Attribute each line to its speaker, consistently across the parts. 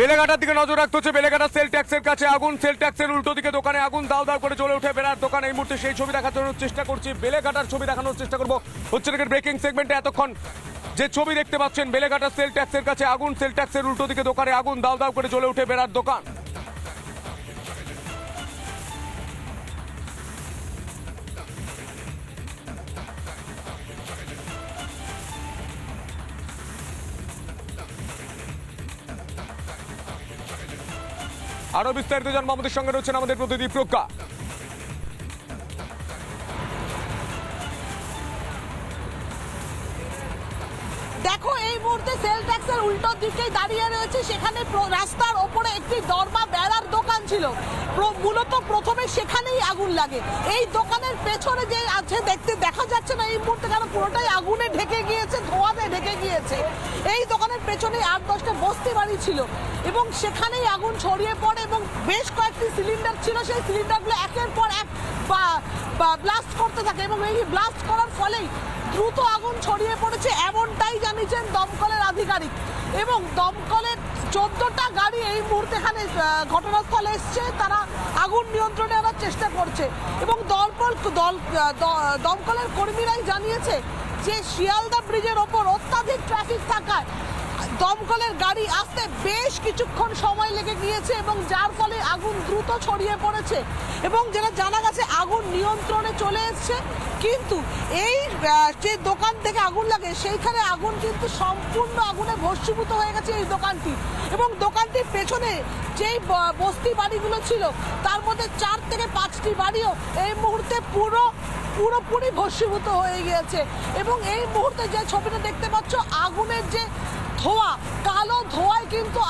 Speaker 1: বেলেঘাটার দিকে নজর রাখতে হচ্ছে। বেলেঘাটা সেল ট্যাক্সের কাছে আগুন। সেল ট্যাক্সের উল্টো দিকে দোকানে আগুন। দাও দাও করে চলে উঠে বেড়ার দোকান। এই মুহূর্তে সেই ছবি দেখানোর চেষ্টা করছি। বেলেঘাটার ছবি দেখানোর চেষ্টা করব। হচ্ছে নাকি ব্রেকিং সেগমেন্টে এতক্ষণ যে ছবি দেখতে পাচ্ছেন। বেলেঘাটা সেল ট্যাক্সের কাছে আগুন। সেল ট্যাক্সের উল্টো দিকে দোকানে আগুন। দাও দাও করে চলে উঠে বেড়ার দোকান। আরও বিস্তারিত জানব আমাদের সঙ্গে রয়েছেন আমাদের প্রতিনিধি প্রজ্ঞা।
Speaker 2: দেখো, এই মুহূর্তে সেল ট্যাক্সের উল্টো দিকেই দাঁড়িয়ে রয়েছে। সেখানে রাস্তার ওপরে একটি দরমা বেড়ার দোকান ছিল। মূলত প্রথমে সেখানেই আগুন লাগে। এই দোকানের পেছনে যে আছে, দেখতে দেখা যাচ্ছে না এই মুহূর্তে কেন পুরোটাই আগুনে ঢেকে গিয়েছে, ধোঁয়াতে ঢেকে গিয়েছে। এই দোকানের পেছনে আট দশটা বস্তি বাড়ি ছিল এবং সেখানেই আগুন ছড়িয়ে পড়ে এবং বেশ কয়েকটি সিলিন্ডার ছিল। সেই সিলিন্ডারগুলো একের পর এক ব্লাস্ট করতে থাকে এবং এই ব্লাস্ট করার ফলেই দ্রুত আগুন ছড়িয়ে পড়েছে, এমনটাই জানিয়েছেন দমকলের আধিকারিক। এবং দমকলের চোদ্দটা গাড়ি এই মুহূর্তে এখানে ঘটনাস্থলে এসছে। তারা আগুন নিয়ন্ত্রণে আনার চেষ্টা করছে। এবং দমকল দল দমকলের কর্মীরাই জানিয়েছে যে শিয়ালদা ব্রিজের ওপর অত্যাধিক ট্রাফিক থাকায় দমকলের গাড়ি আসতে বেশ কিছুক্ষণ সময় লেগে গিয়েছে এবং যার ফলে আগুন দ্রুত ছড়িয়ে পড়েছে এবং যেটা জানা গেছে, আগুন নিয়ন্ত্রণে চলে এসছে। কিন্তু এই যে দোকান থেকে আগুন লাগে, সেইখানে আগুন কিন্তু সম্পূর্ণ আগুনে ভস্মীভূত হয়ে গেছে এই দোকানটি। এবং দোকানটির পেছনে যেই বস্তি বাড়িগুলো ছিল, তার মধ্যে চার থেকে পাঁচটি বাড়িও এই মুহূর্তে পুরো, পুরোপুরি ভস্মীভূত হয়ে গিয়েছে। এবং এই মুহূর্তে যে ছবিটা দেখতে পাচ্ছ, আগুনের যে ধোঁয়া, কালো ধোঁয়ায় কিন্তু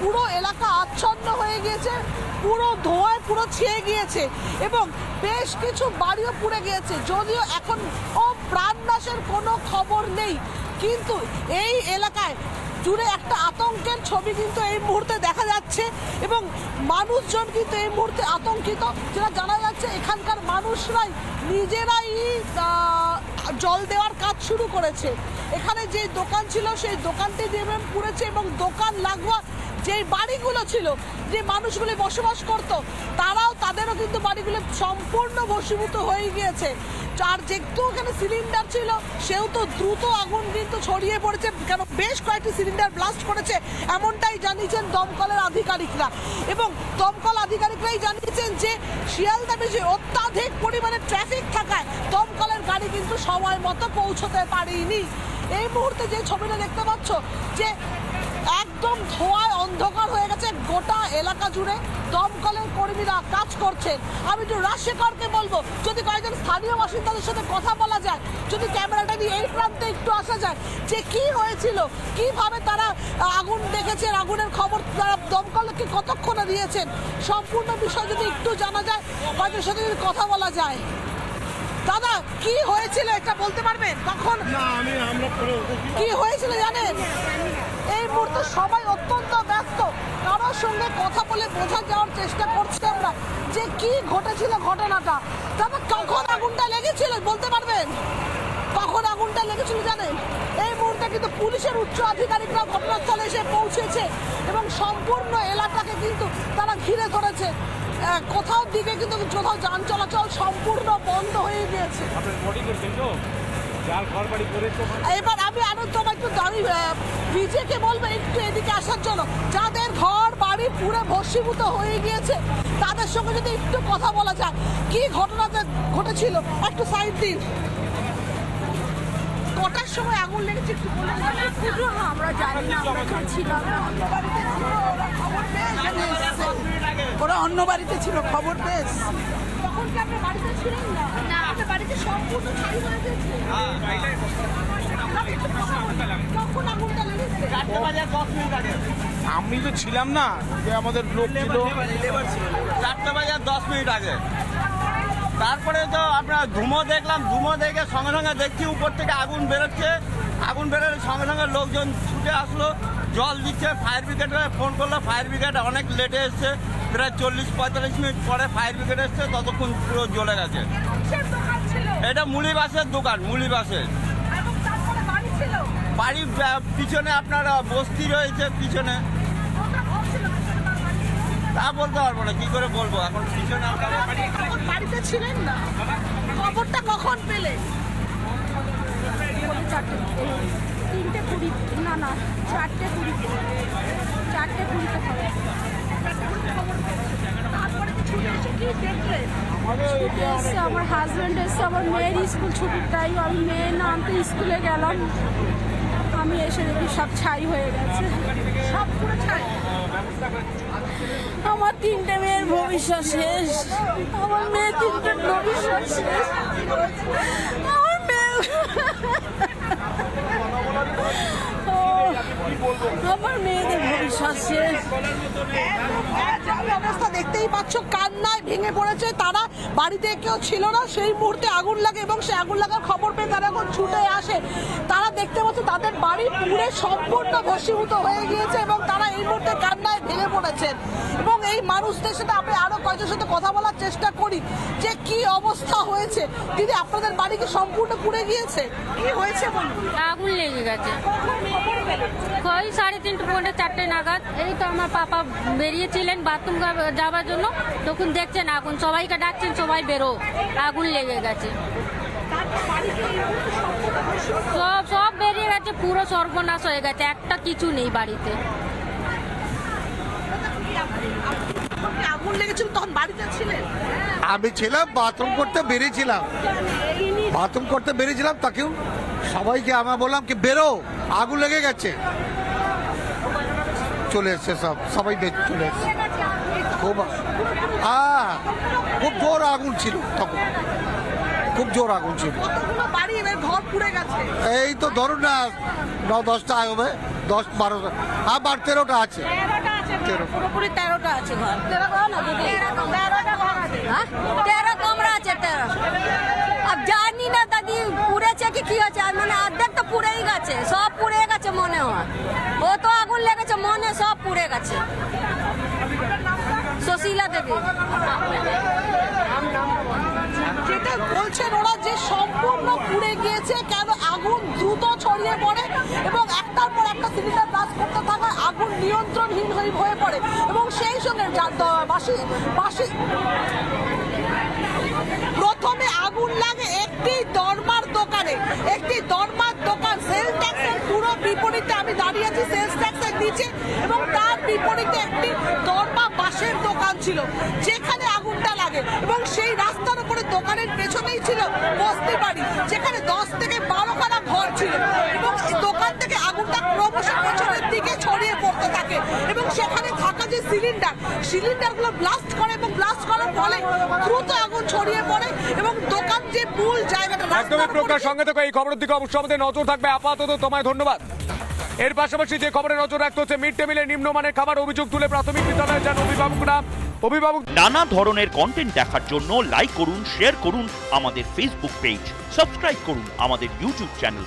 Speaker 2: পুরো এলাকা আচ্ছন্ন হয়ে গিয়েছে, পুরো ধোঁয়ায় পুরো ছেয়ে গিয়েছে এবং বেশ কিছু বাড়িও পুড়ে গিয়েছে। যদিও এখন ও প্রাণনাশের কোনো খবর নেই, কিন্তু এই এলাকায় জুড়ে একটা আতঙ্কের ছবি কিন্তু এই মুহূর্তে দেখা যাচ্ছে এবং মানুষজন কিন্তু এই মুহূর্তে আতঙ্কিত। যেটা জানা যাচ্ছে, এখানকার মানুষরাই নিজেরাই জল দেওয়ার কাজ শুরু করেছে। এখানে যে দোকান ছিল, সেই দোকানটি নেমে পুড়েছে এবং দোকান লাগোয়া যে বাড়িগুলো ছিল, যে মানুষগুলি বসবাস করত, তারাও তাদেরও কিন্তু বাড়িগুলো সম্পূর্ণ বসীভূত হয়ে গিয়েছে। আর যেহেতু এখানে সিলিন্ডার ছিল, সেও তো দ্রুত আগুন কিন্তু ছড়িয়ে পড়েছে। কেন বেশ কয়েকটি সিলিন্ডার ব্লাস্ট করেছে, এমনটাই জানিয়েছেন দমকলের আধিকারিকরা। এবং দমকল আধিকারিকরাই জানিয়েছেন যে, শিয়ালদা বেশি অত্যাধিক পরিমাণে ট্রাফিক থাকায় দমকলের গাড়ি কিন্তু সময় মতো পৌঁছতে পারেনি। এই মুহূর্তে যে ছবিটা দেখতে পাচ্ছ, যে অন্ধকার হয়ে গেছে গোটা এলাকা জুড়ে। দমকলের কর্মীরা কাজ করছেন। আমি একটু রাজশেখরকে বলব যদি কয়েকজন স্থানীয় বাসিন্দাদের সাথে কথা বলা যায় যদি ক্যামেরাটা নিয়ে এই প্রান্তে একটু আসা যায় যে কি হয়েছিল কীভাবে তারা আগুন দেখেছেন আগুনের খবর তারা দমকলকে কতক্ষণে দিয়েছেন সম্পূর্ণ বিষয় যদি একটু জানা যায় কয়েকজনের সাথে যদি কথা বলা যায়। দাদা কি হয়েছিল এটা বলতে পারবেন? তখন কি হয়েছিল জানেন? এই মুহূর্তে সবাই অত্যন্ত কারোর সঙ্গে কথা বলে বোঝা যাওয়ার চেষ্টা করছি আমরা যে কি ঘটেছিল ঘটনাটা। তারপর কখন আগুনটা লেগেছিল বলতে পারবেন? কখন আগুনটা লেগেছিল জানেন? এই মুহূর্তে কিন্তু পুলিশের উচ্চ আধিকারিকরা ঘটনাস্থলে এসে পৌঁছেছে এবং সম্পূর্ণ এলাকাকে কিন্তু তারা ঘিরে ধরেছে। কোথাও দিকে কিন্তু কোথাও যান চলাচল সম্পূর্ণ বন্ধ হয়ে গিয়েছে। এবার আমি আনন্দ একটু দাবি বিজেকে বলব একটু এদিকে আসার জন্য। যাদের ঘর বাড়ি পুরো ভস্মীভূত হয়ে গিয়েছে তাদের সঙ্গে যদি একটু কথা বলা যায় কি ঘটনাটা ঘটেছিল? একটু সাইড দিন। কটার সময় আগুন লেগেছে একটু বলে
Speaker 3: আমরা জানি না আমরা ছিলাম। ওরা অন্য বাড়িতে ছিল খবর পেয়েছ।
Speaker 2: তখন কি আপনি বাড়িতে ছিলেন? না
Speaker 4: আমি তো ছিলাম না, যে আমাদের লোক ছিল।
Speaker 5: চারটে বাজে দশ মিনিট আগে। তারপরে তো আপনার ধুমো দেখলাম, ধুমো দেখে সঙ্গে সঙ্গে দেখছি উপর থেকে আগুন বেরোচ্ছে। আগুন বেরোলে সঙ্গে সঙ্গে লোকজন ছুটে আসলো, জল দিচ্ছে, ফায়ার ব্রিগেডে ফোন করল, ফায়ার ব্রিগেড অনেক লেটে এসছে। প্রায় চল্লিশ পঁয়তাল্লিশ মিনিট পরে ফায়ার ব্রিগেড এসছে, ততক্ষণ পুরো জ্বলে গেছে। এটা মুলি বাসের দোকান মুলি বাসের।
Speaker 2: বাড়ি
Speaker 5: বাড়ির পিছনে আপনার বস্তি রয়েছে পিছনে। তা বলতে পারব না কি করে বলব? এখন পিছনে
Speaker 2: বাড়িতে ছিলেন না? খবরটা কখন
Speaker 3: চারটে তিনটে কুড়ি না না চারটে কুড়ি চারটে কুড়িতে খবর। আমার হাজব্যান্ড এসছে আমার মেয়ের স্কুল ছুটির টাইম আমি মেয়ে নামতে স্কুলে গেলাম আমি এসে দেখি সব ছাই হয়ে গেছে
Speaker 2: সব পুরো ছাই
Speaker 3: আমার তিনটে মেয়ের ভবিষ্যৎ শেষ। আমার মেয়ে তিনটে ভবিষ্যৎ শেষ। আমার মেয়ে আমার মেয়েদের ভবিষ্যৎ শেষ
Speaker 2: অবস্থা দেখতেই পাচ্ছ কান্নায় ভেঙে পড়েছে। তারা বাড়িতে কেউ ছিল না সেই মুহূর্তে আগুন লাগে এবং সেই আগুন লাগার খবর পেয়ে তারা এখন ছুটে আসে। তারা দেখতে পাচ্ছে তাদের বাড়ি পুরে সম্পূর্ণ ভস্মীভূত হয়ে গিয়েছে এবং তারা এই মুহূর্তে কান্নায় ভেঙে পড়েছেন এবং এই মানুষদের সাথে আমি আরও কয়েকজনের সাথে কথা বলার চেষ্টা করি যে কি অবস্থা হয়েছে। দিদি আপনাদের বাড়ি কি সম্পূর্ণ পুড়ে গিয়েছে? কি হয়েছে বলুন?
Speaker 6: আগুন লেগে গেছে। ওই সাড়ে তিনটে পৌনে চারটে নাগাদ। এই তো আমার পাপা বেরিয়েছিলেন বাথরুম যাওয়ার জন্য। তখন দেখছেন আগুন। সবাইকে ডাকছেন, সবাই বেরো। আগুন লেগে গেছে। সব সব বেরিয়ে গেছে। পুরো সর্বনাশ হয়ে গেছে। একটা কিছু নেই বাড়িতে।
Speaker 2: আগুন তখন
Speaker 7: আমি ছিলাম, বাথরুম করতে বেরিয়েছিলাম। বাথরুম করতে বেরিয়েছিলাম, তাকেও সবাইকে আমরা বললাম কি বেরো আগুন লেগে গেছে। চলে এসছে সব সবাই বের- চলে এসছে। খুব হ্যাঁ খুব জোর আগুন ছিল তখন। খুব জোর আগুন ছিল।
Speaker 2: কতগুলো বাড়ি এবার ঘর পুড়ে গেছে।
Speaker 7: এই তো ধরুন না ন দশটা হবে দশ বারোটা হ্যাঁ বার তেরোটা আছে।
Speaker 3: পুরোপুরি তেরোটা আছে ঘর। তেরো ঘর না তেরোটা ঘর আছে। হ্যাঁ? তেরো কমরা আছে তেরো। अब জানি না দাদি পুড়েছে কি কি আছে আর মানে অর্ধেক তো পুড়েই গেছে সব পুড়ে গেছে মনে হয় ও তো আগুন লেগেছে মনে সব পুড়ে গেছে সুশীলা দেবী
Speaker 2: যেটা বলছেন ওরা যে সম্পূর্ণ পুড়ে গিয়েছে, কেন আগুন দ্রুত ছড়িয়ে পড়ে এবং একটার পর একটা সিলিন্ডার ব্লাস্ট করতে থাকায় আগুন নিয়ন্ত্রণহীন হয়ে পড়ে। এবং সেই সঙ্গে বাসি বাসি প্রথমে আগুন লাগে একটি দরমার দোকানে। একটি দরমার দোকান। সেল ট্যাক্সের পুরো বিপরীতে আমি দাঁড়িয়ে আছি। সেলস ট্যাক্সের নিচে এবং তার বিপরীতে একটি দরমা বাসের দোকান ছিল, যেখানে আগুনটা লাগে। এবং সেই রাস্তার উপরে দোকানের পেছনেই ছিল বস্তি বাড়ি যেখানে দশ থেকে বারো খানা ঘর ছিল। এবং এই দোকান থেকে আগুনটা ক্রমশ পেছনের দিকে পড়তে থাকে। এবং সেখানে থাকা যে সিলিন্ডার সিলিন্ডারগুলো ব্লাস্ট করে এবং ব্লাস্ট করার ফলে দ্রুত আগুন ছড়িয়ে পড়ে এবং দোকান যে মূল জায়গাটা
Speaker 1: একদমই প্রকাশ সঙ্গে থেকে এই খবরের দিকে অবশ্যই আমাদের নজর থাকবে। আপাতত তোমায় ধন্যবাদ। এর পাশাপাশি যে খবরে নজর রাখতে হচ্ছে মিড টেবিলে নিম্নমানের খাবার অভিযোগ তুলে প্রাথমিক বিদ্যালয়ে যান অভিভাবকরা। অভিভাবক
Speaker 8: নানা ধরনের কন্টেন্ট দেখার জন্য লাইক করুন শেয়ার করুন আমাদের ফেসবুক পেজ সাবস্ক্রাইব করুন আমাদের ইউটিউব চ্যানেল